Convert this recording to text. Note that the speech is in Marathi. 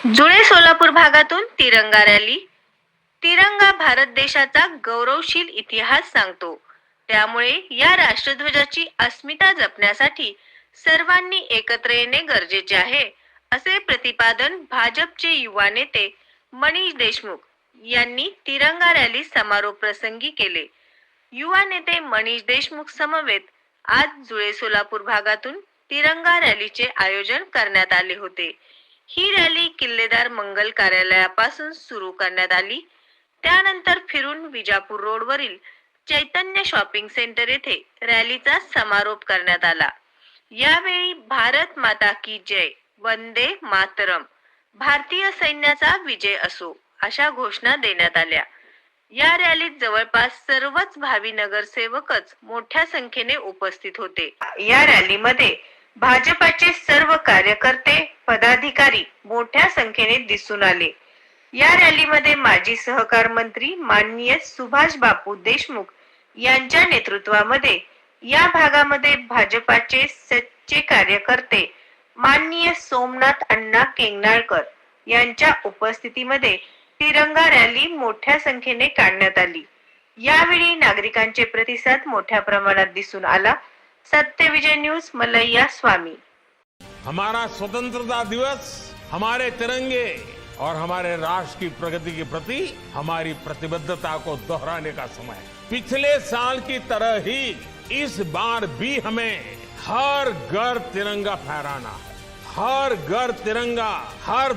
सोलापूर भागातून तिरंगा रॅली. तिरंगा भारत देशाचा गौरवशील इतिहास सांगतो. त्यामुळे या राष्ट्रध्वजाची अस्मिता जपण्यासाठी सर्वांनी एकत्र येणे गरजेचे आहे असे प्रतिपादन भाजपचे युवा नेते मनीष देशमुख यांनी तिरंगा रॅली समारोप प्रसंगी केले. युवा नेते मनीष देशमुख समवेत आज जुळे सोलापूर भागातून तिरंगा रॅलीचे आयोजन करण्यात आले होते. ही रॅली किल्लेदार मंगल कार्यालयापासून सुरू करण्यात आली. त्यानंतर फिरून विजापूर रोडवरील चैतन्य शॉपिंग सेंटर येथे रॅलीचा समारोप करण्यात आला. यावेळी भारत माता की जय वंदे मातरम भारतीय सैन्याचा विजय असो अशा घोषणा देण्यात आल्या. या रॅलीत जवळपास सर्वच भावी नगरसेवकच मोठ्या संख्येने उपस्थित होते. या रॅलीमध्ये भाजपाचे सर्व कार्यकर्ते पदाधिकारी मोठ्या संख्येने दिसून आले. या रॅलीमध्ये माजी सहकार मंत्री माननीय सुभाष बापू देशमुख यांच्या नेतृत्वामध्ये या भागामध्ये भाजपाचे सच्चे कार्यकर्ते माननीय सोमनाथ अण्णा केंगनाळकर यांच्या उपस्थितीमध्ये तिरंगा रॅली मोठ्या संख्येने काढण्यात आली. यावेळी नागरिकांचे प्रतिसाद मोठ्या प्रमाणात दिसून आला. सत्यविजय न्यूज मलैया स्वामी. हमारा स्वतंत्रता दिवस हमारे तिरंगे और हमारे राष्ट्र की प्रगति के प्रति हमारी प्रतिबद्धता को दोहराने का समय पिछले साल की तरह ही इस बार भी हमें हर घर तिरंगा फहराना है हर घर तिरंगा, हर